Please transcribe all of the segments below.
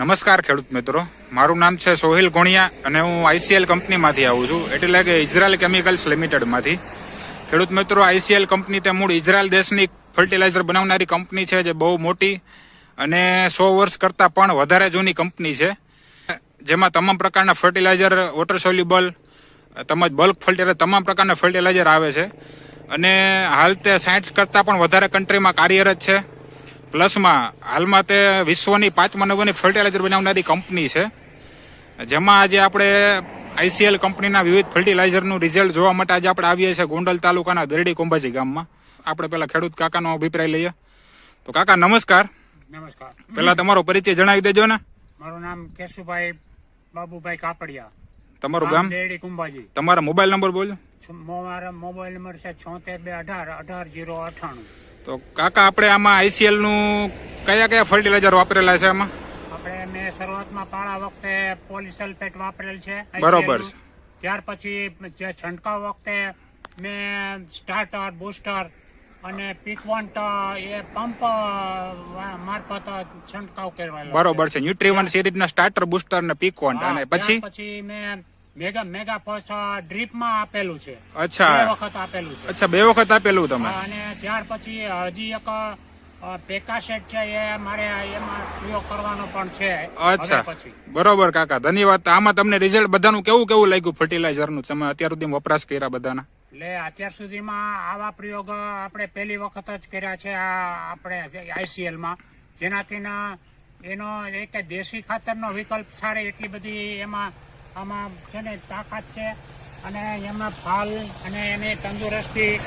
નમસ્કાર ખેડૂત મિત્રો. મારું નામ છે સોહિલ ગોણિયા અને હું આઈસીએલ કંપનીમાંથી આવું છું. એટલે કે ઇઝરાયલ કેમિકલ્સ લિમિટેડમાંથી. ખેડૂત મિત્રો, આઈસીએલ કંપની તે મૂળ ઇઝરાયલ દેશની ફર્ટિલાઇઝર બનાવનારી કંપની છે, જે બહુ મોટી અને સો વર્ષ કરતાં પણ વધારે જૂની કંપની છે. જેમાં તમામ પ્રકારના ફર્ટિલાઇઝર, વોટર સોલ્યુબલ, તેમજ બલ્ક ફર્ટિલાઇઝર તમામ પ્રકારના ફર્ટિલાઇઝર આવે છે. અને હાલ તે સાઠ કરતાં પણ વધારે કન્ટ્રીમાં કાર્યરત છે. પ્લસમાં હાલમાં તે વિશ્વની પાંચમા નંબરની ફર્ટિલાઇઝર બનાવનારી કંપની છે. જેમાં આજે આપણે આઈસીએલ કંપનીના વિવિધ ફર્ટિલાઇઝરનું રિઝલ્ટ જોવા માટે આજે આપણે આવીએ છીએ ગોંડલ તાલુકાના દરડી કુંભાજી ગામમાં. આપણે પેલા ખેડૂત કાકાનો અભિપ્રાય લઈએ. તો કાકા નમસ્કાર. નમસ્કાર. પેલા તમારો પરિચય જણાવી દેજો ને. મારું નામ કેશુભાઈ બાબુભાઈ કાપડિયા. તમારું ગામ દેડી કુંભાજી. તમારા મોબાઈલ નંબર બોલો. મારા મોબાઈલ નંબર છે છોતેર બે અઢાર અઢાર જીરો અઠાણું. તો કાકા આપણે આમાં આઈસીએલનું કયા કયા ફર્ટિલાઇઝર વાપરેલા છે આમાં? આપણે મેં શરૂઆતમાં પાળા વખતે પોલિસલ્ફેટ વાપરેલ છે બરોબર છે. ત્યાર પછી જે છંટકાવ વખતે મેં સ્ટાર્ટર બુસ્ટર અને પીકવન્ટ એ પંપ મારફત છંટકાવ કરેલો બરોબર છે. ન્યુટ્રીવન સિરીઝના સ્ટાર્ટર બુસ્ટર ને પીકવન્ટ અને પછી? પછી મેં મેગા મેગા ફોસ ડ્રીપમાં આપેલું છે. અચ્છા. બે વખત આપેલું છે. અચ્છા બે વખત આપેલું તમે. અને ત્યાર પછી હજી એક પેકાસેટ છે એ મારે એમાં પ્રયોગ કરવાનો પણ છે. અચ્છા. પછી. બરોબર કાકા. ધન્યવાદ. આમાં તમને રિઝલ્ટ બધાનું કેવું કેવું લાગ્યું ફર્ટિલાઇઝરનું તમે અત્યાર સુધી વપરાશ કર્યા બધાના? એટલે અત્યાર સુધીમાં આવા પ્રયોગ આપણે પહેલી વખત જ કર્યા છે આ આપણે આઈસીએલમાં. જેનાથી એનો એક દેશી ખાતરનો વિકલ્પ સારી એટલી બધી એમાં આમાં છે ને તાકાત છે અને એમાં ફાલ અને એની તંદુરસ્તી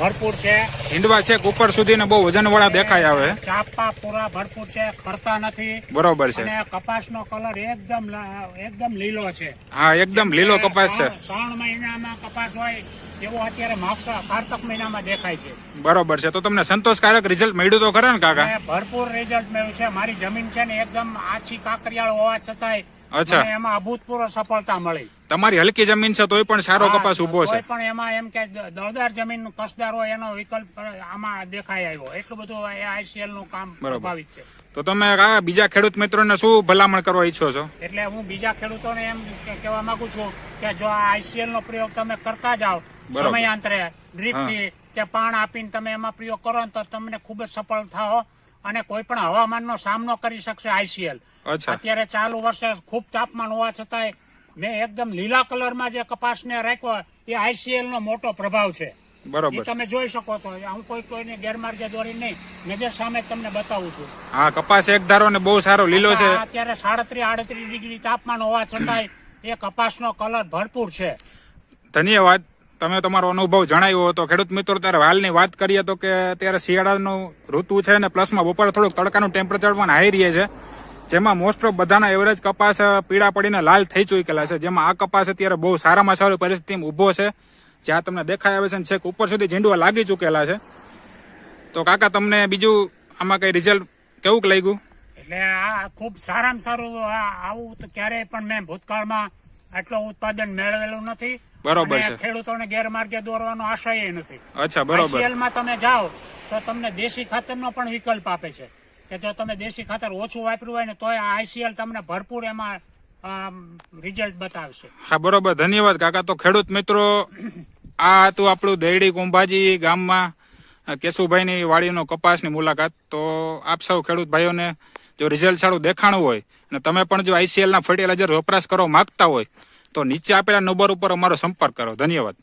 ભરપૂર છે. હિંડવા છે ઉપર સુધી ને બહુ વજન વાળા દેખાય આવે. ચાપા પૂરા ભરપૂર છે ખરતા નથી. બરોબર છે. અને કપાસનો કલર એકદમ એકદમ લીલો છે. હા એકદમ લીલો કપાસ છે. શ્રાવણ- મહિનામાં કપાસ હોય એવો અત્યારે માક્ષ કારતક મહિનામાં દેખાય છે. બરોબર છે. તો તમને સંતોષકારક રિઝલ્ટ મળ્યું તો ખરા ને કાકા? ભરપૂર રિઝલ્ટ મળ્યું છે. મારી જમીન છે ને એકદમ આછી કાકરિયાળ હોવા છતાંય અચ્છા. એમાં અભૂતપૂર્વ સફળતા મળી. તમારી હલકી જમીન છે તોય પણ સારો કપાસ ઊભો છે. પણ એમાં એમ કે દળદાર જમીન કસદાર હોય એનો વિકલ્પ આમાં દેખાઈ આવ્યો. એટલું બધું આઈસીએલનું કામ પ્રભાવિત છે. તો તમે આ બીજા ખેડૂત મિત્રોને શું ભલામણ કરવા ઈચ્છો છો? એટલે હું બીજા ખેડૂતોને એમ કે- કહેવા માંગુ છું કે જો આ આઈસીએલ નો પ્રયોગ તમે કરતા જાઓ સમયાંતરે ડ્રીપથી કે પાણ આપીને તમે એમાં પ્રયોગ કરો ને તો તમને ખૂબ જ સફળ થાઓ. અને કોઈ પણ હવામાનનો સામનો કરી શકશે આઈસીએલ. અત્યારે ચાલુ વર્ષે ખૂબ તાપમાન હોવા છતાંય મેં એકદમ લીલા કલરમાં જે કપાસને રાખ્યો એ આઈસીએલ નો મોટો પ્રભાવ છે. બરોબર તમે જોઈ શકો છો. હું કોઈ કોઈને ગેરમાર્ગે દોરી નહીં. નજર સામે તમને બતાવું છું. હા કપાસ એક ધારો ને બહુ સારો લીલો છે. અત્યારે સાડત્રીસ આડત્રીસ ડિગ્રી તાપમાન હોવા છતાંય એ કપાસનો કલર ભરપૂર છે. ધન્યવાદ. તમે તમારો અનુભવ જણાવ્યો હતો. ખેડૂત મિત્રો, ત્યારે હાલની વાત કરીએ તો કે અત્યારે શિયાળાનું ઋતુ છે ને પ્લસમાં બપોરે થોડુંક તડકાનું ટેમ્પરેચર પણ હાઈ રહે છે. જેમાં મોસ્ટ ઓફ બધાના એવરેજ કપાસ પીળા પડીને લાલ થઈ ચૂકેલા છે. જેમાં આ કપાસ અત્યારે બહુ સારામાં સારી પરિસ્થિતિમાં ઊભો છે. જ્યાં તમને દેખાય આવે છે ને છેક ઉપર સુધી ઝીંડવા લાગી ચૂકેલા છે. તો કાકા, તમને બીજું આમાં કઈ રિઝલ્ટ કેવું લાગ્યું? એટલે આ ખૂબ સારામાં સારું આવું તો ક્યારેય પણ મેં ભૂતકાળમાં આટલું ઉત્પાદન મેળવેલું નથી. બરોબર છે. ખેડૂતોને ગેરમાર્ગે દોરવાનો આશય નથી. અચ્છા બરોબર. માં તમે જાઓ તો તમને દેશી ખાતરનો પણ વિકલ્પ આપે છે. કે જો તમે દેશી ખાતર ઓછું વાપર્યું હોય ને તો આઈસીએલ તમને ભરપૂર એમાં રિઝલ્ટ બતાવશે. હા બરોબર. ધન્યવાદ કાકા. તો ખેડૂત મિત્રો આ હતું આપણું દૈડી કુંભાજી ગામમાં કેશુભાઈની વાડીનો કપાસની મુલાકાત. તો આપ સૌ ખેડૂત ભાઈઓને જો રિઝલ્ટ સારું દેખાણું હોય અને તમે પણ જો આઈસીએલ ના ફર્ટિલાઇઝર વપરાશ કરવા માંગતા હોય તો નીચે આપેલા નંબર ઉપર અમારો સંપર્ક કરો. ધન્યવાદ.